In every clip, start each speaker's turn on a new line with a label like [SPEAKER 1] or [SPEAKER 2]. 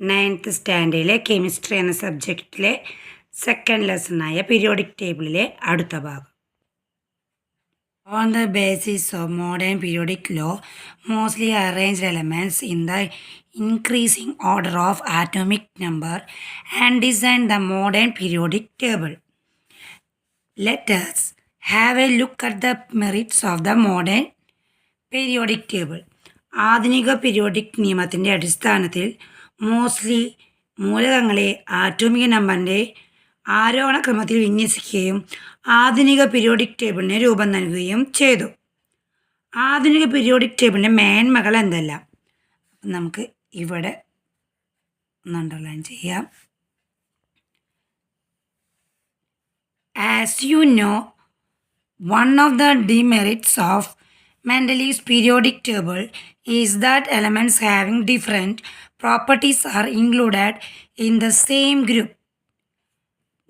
[SPEAKER 1] Ninth സ്റ്റാൻഡേർഡിലെ chemistry എന്ന സബ്ജക്റ്റിലെ second ലെസണായ periodic ടേബിളിലെ അടുത്ത ഭാഗം on the basis of modern periodic law mostly arrange elements in the increasing order of atomic number and design the modern periodic table letters have a look at the merits of the modern periodic table. ആധുനിക periodic നിയമത്തിന്റെ അടിസ്ഥാനത്തിൽ mostly മൂലകങ്ങളെ ആറ്റോമിക നമ്പറിന്റെ ആരോഹണ ക്രമത്തിൽ വിന്യസിക്കുകയും ആധുനിക periodic ടേബിളിന് രൂപം നൽകുകയും ചെയ്തു. ആധുനിക പീരിയോഡിക് ടേബിളിന്റെ മേന്മകൾ എന്തെല്ലാം? നമുക്ക് ഇവിടെ അണ്ടർലൈൻ ചെയ്യാം. As you know one of the demerits of Mendeleev's periodic table is that elements having different properties are included in the same group.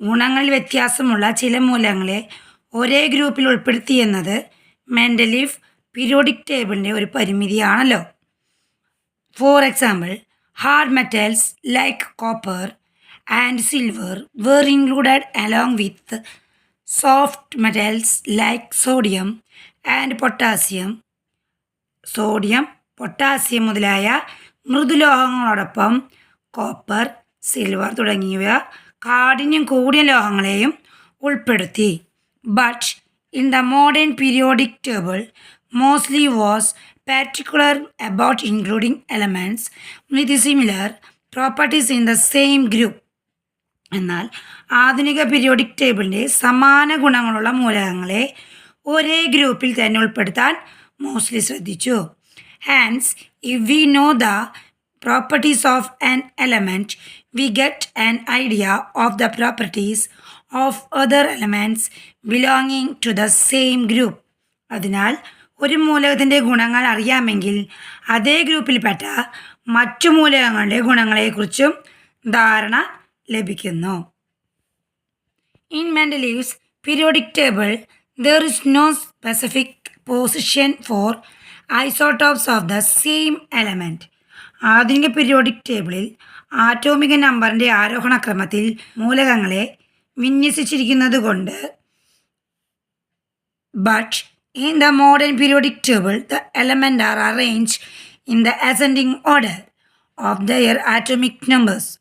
[SPEAKER 1] ഗുണങ്ങളിൽ വ്യത്യാസമുള്ള ചില മൂലങ്ങളെ ഒരേ ഗ്രൂപ്പിൽ ഉൾപ്പെടുത്തി എന്നത് മെൻഡലീഫ് പീരിയോഡിക് ടേബിളിന്റെ ഒരു പരിമിതിയാണല്ലോ for example hard metals like copper and silver were included along with soft metals like sodium and potassium sodium potassium മുതലായ മൃദുലോഹങ്ങളോടൊപ്പം കോപ്പർ സിൽവർ തുടങ്ങിയവ കാഠിന്യം കൂടിയ ലോഹങ്ങളെയും ഉൾപ്പെടുത്തി. But in the modern periodic table mostly was particular about including elements with similar properties in the same group. എന്നാൽ ആധുനിക periodic ടേബിളിന്റെ സമാന ഗുണങ്ങളുള്ള മൂലകങ്ങളെ ഒരേ ഗ്രൂപ്പിൽ തന്നെ ഉൾപ്പെടുത്താൻ മോസ്റ്റ്ലി ശ്രദ്ധിച്ചു. Hence if we know the properties of an element we get an idea of the properties of other elements belonging to the same group അതിനാൽ ഒരു മൂലകത്തിന്റെ ഗുണങ്ങൾ അറിയാമെങ്കിൽ അതേ ഗ്രൂപ്പിൽപ്പെട്ട മറ്റു മൂലകങ്ങളുടെ ഗുണങ്ങളെക്കുറിച്ചും ധാരണ ലഭിക്കുന്നു. In Mendeleev's periodic table there is no specific position for isotopes of the same element ആധുനിക പീരിയോഡിക് ടേബിളിൽ ആറ്റോമിക നമ്പറിന്റെ ആരോഹണ ക്രമത്തിൽ മൂലകങ്ങളെ വിന്യസിച്ചിരിക്കുന്നത് കൊണ്ട് but In the modern periodic table, the elements are arranged in the ascending order of their atomic numbers.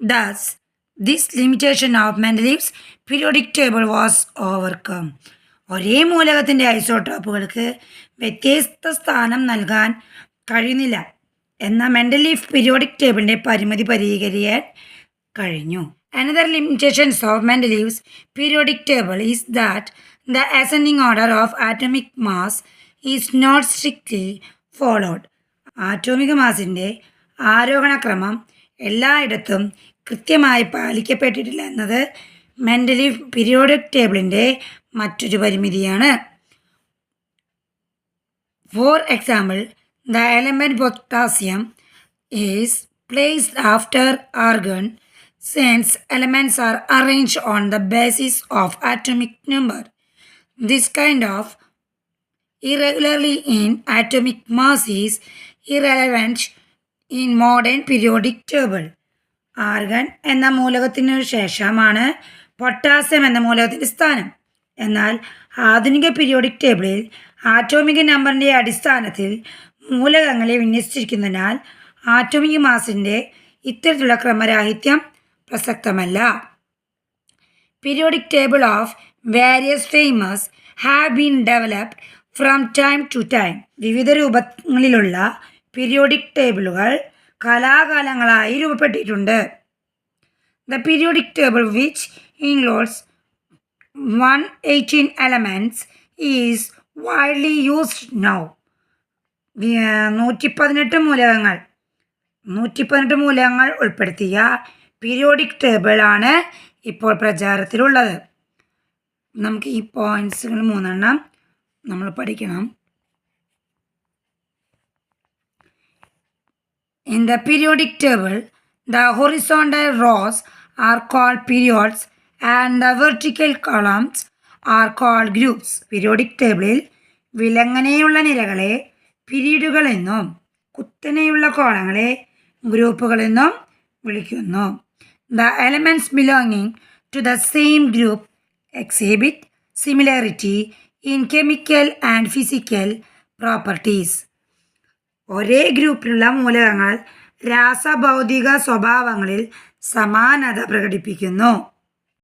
[SPEAKER 1] Thus, this limitation of Mendeleev's periodic table was overcome. ഒരേ മൂലകത്തിന്റെ ഐസോട്ടോപ്പുകൾക്ക് വ്യത്യസ്ത സ്ഥാനം നൽകാൻ കഴിയുന്നില്ല എന്ന മെന്റലീഫ് പീരിയോഡിക് ടേബിളിന്റെ പരിമിതി പരിഹരിക്കാൻ കഴിഞ്ഞു. Another limitations of Mendeleev's periodic table is that the ascending order of atomic mass is not strictly followed atomic മാസിന്റെ ആരോഹണക്രമം എല്ലായിടത്തും കൃത്യമായി പാലിക്കപ്പെട്ടിട്ടില്ല എന്നത് മെന്റലി പീരിയോഡിക് ടേബിളിന്റെ മറ്റൊരു പരിമിതിയാണ്. For example the element potassium is placed after argon since elements are arrange on the basis of atomic number this kind of irregularly in atomic mass is irrelevant in modern periodic table argon എന്ന മൂലകത്തിനു ശേഷമാണ് potassium എന്ന മൂലകത്തിന്റെ സ്ഥാനം. എന്നാൽ ആധുനിക periodic ടേബിളിൽ ആറ്റോമിക നമ്പറിന്റെ അടിസ്ഥാനത്തിൽ മൂലകങ്ങളെ വിന്യസിച്ചിരിക്കുന്നതിനാൽ ആറ്റോമിക മാസിന്റെ ഇത്തരത്തിലുള്ള ക്രമരാഹിത്യം പ്രസക്തമല്ല. Periodic table of various famous have been developed from time to time വിവിധ രൂപങ്ങളിലുള്ള പീരിയോഡിക് ടേബിളുകൾ കലാകാലങ്ങളായി രൂപപ്പെട്ടിട്ടുണ്ട്. The periodic table which includes one elements is widely used now. നൂറ്റി പതിനെട്ട് മൂലകങ്ങൾ. നൂറ്റി പതിനെട്ട് മൂലകങ്ങൾ ഉൾപ്പെടുത്തിയ പീരിയോഡിക് ടേബിളാണ് ഇപ്പോൾ പ്രചാരത്തിലുള്ളത്. നമുക്ക് ഈ പോയിൻസുകൾ മൂന്നെണ്ണം നമ്മൾ പഠിക്കണം. In the periodic table the horizontal rows are called periods and the vertical columns are called groups periodic ടേബിളിൽ വിലങ്ങനെയുള്ള നിരകളെ പിരീഡുകളെന്നും കുത്തനെയുള്ള കോളങ്ങളെ ഗ്രൂപ്പുകളെന്നും വിളിക്കുന്നു. The elements belonging to the same group exhibit similarity in chemical and physical properties ഒരേ ഗ്രൂപ്പിലുള്ള മൂലകങ്ങൾ രാസഭൗതിക സ്വഭാവങ്ങളിൽ സമാനത പ്രകടിപ്പിക്കുന്നു.